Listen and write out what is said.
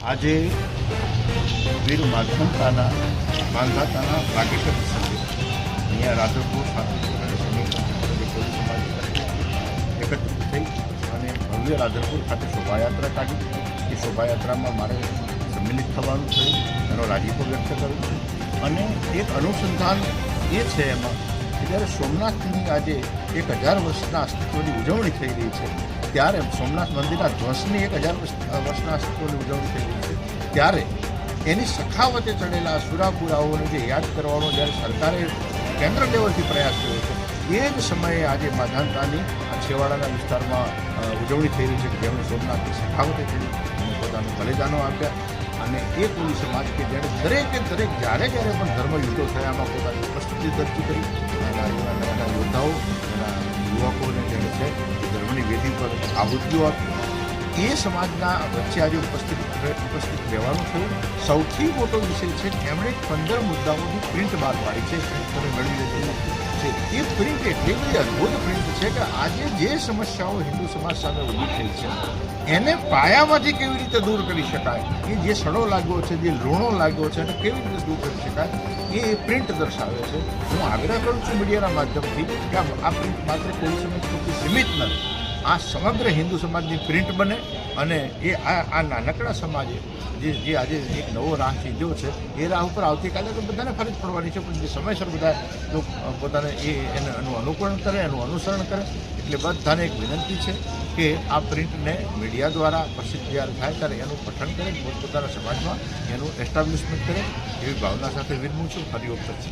આજે વીર માધવતાના માંધાતાના પ્રાગટ્ય પ્રસંગે અહીંયા કોળી સમાજ એકત્રિત થઈ અને ભવ્ય રાધરપુર ખાતે શોભાયાત્રા કાઢી એ શોભાયાત્રામાં મારે સંમિલિત થવાનું થયું, એનો રાજીપો વ્યક્ત કરું અને એક અનુસંધાન એ છે એમાં જ્યારે સોમનાથની આજે એક હજાર વર્ષના અસ્તિત્વની ઉજવણી થઈ રહી છે, ત્યારે સોમનાથ મંદિરના ધ્વસની એક હજાર વર્ષના અસ્તિત્વની ઉજવણી થઈ રહી છે. ત્યારે એની સખાવતે ચડેલા સુરાપુરાઓને જે યાદ કરવાનો જ્યારે સરકારે કેન્દ્ર લેવલથી પ્રયાસ કર્યો છે, એ જ સમયે આજે માધાનતાની છેવાડાના વિસ્તારમાં ઉજવણી થઈ રહી છે જેમણે સોમનાથની સખાવતે ચડી પોતાનું બલિદાનો આપ્યા. અને એ કોળી સમાજ કે જેણે દરેકે દરેક જ્યારે જ્યારે પણ ધર્મ યુદ્ધો થયામાં પોતાની ઉપસ્થિતિ દર્જ કરી. એના એના યોદ્ધાઓ, એના યુવકોને જેણે છે ધર્મની વેદી પર આહુતિઓ આપી. એ સમાજના વચ્ચે આજે ઉપસ્થિત ઉપસ્થિત રહેવાનું થયું. સૌથી મોટો વિષય છે, એમણે પંદર મુદ્દાઓની પ્રિન્ટ બહાર પાડી છે. તમે મેળવી લેજો. છે એ પ્રિન્ટ એટલી બધી અદ્ભુત પ્રિન્ટ છે કે આજે જે સમસ્યાઓ હિન્દુ સમાજ સામે ઊભી થઈ છે, એને પાયામાંથી કેવી રીતે દૂર કરી શકાય? એ જે સડો લાગ્યો છે, જે લૂણો લાગ્યો છે, એને કેવી રીતે દૂર કરી શકાય? એ પ્રિન્ટ દર્શાવે છે. હું આગ્રહ કરું છું મીડિયાના માધ્યમથી કે આ પ્રિન્ટ માત્ર કોઈ સમય સુધી સીમિત નથી. આ સમગ્ર હિન્દુ સમાજની પ્રિન્ટ બને અને એ આ નાનકડા સમાજે જે જે આજે એક નવો રાહ ચીંધ્યો છે, એ રાહ ઉપર આવતીકાલે તો બધાને ફરજ પડવાની છે, પણ જે સમયસર બધા જો પોતાને એ એનું અનુકરણ કરે, એનું અનુસરણ કરે, એટલે બધાને એક વિનંતી છે કે આ પ્રિન્ટને મીડિયા દ્વારા પ્રસિદ્ધ જ્યારે થાય ત્યારે એનું પઠન કરે, પોતપોતાના સમાજમાં એનું એસ્ટાબ્લિશમેન્ટ કરે, એવી ભાવના સાથે વિનમું છું. ફરી વખત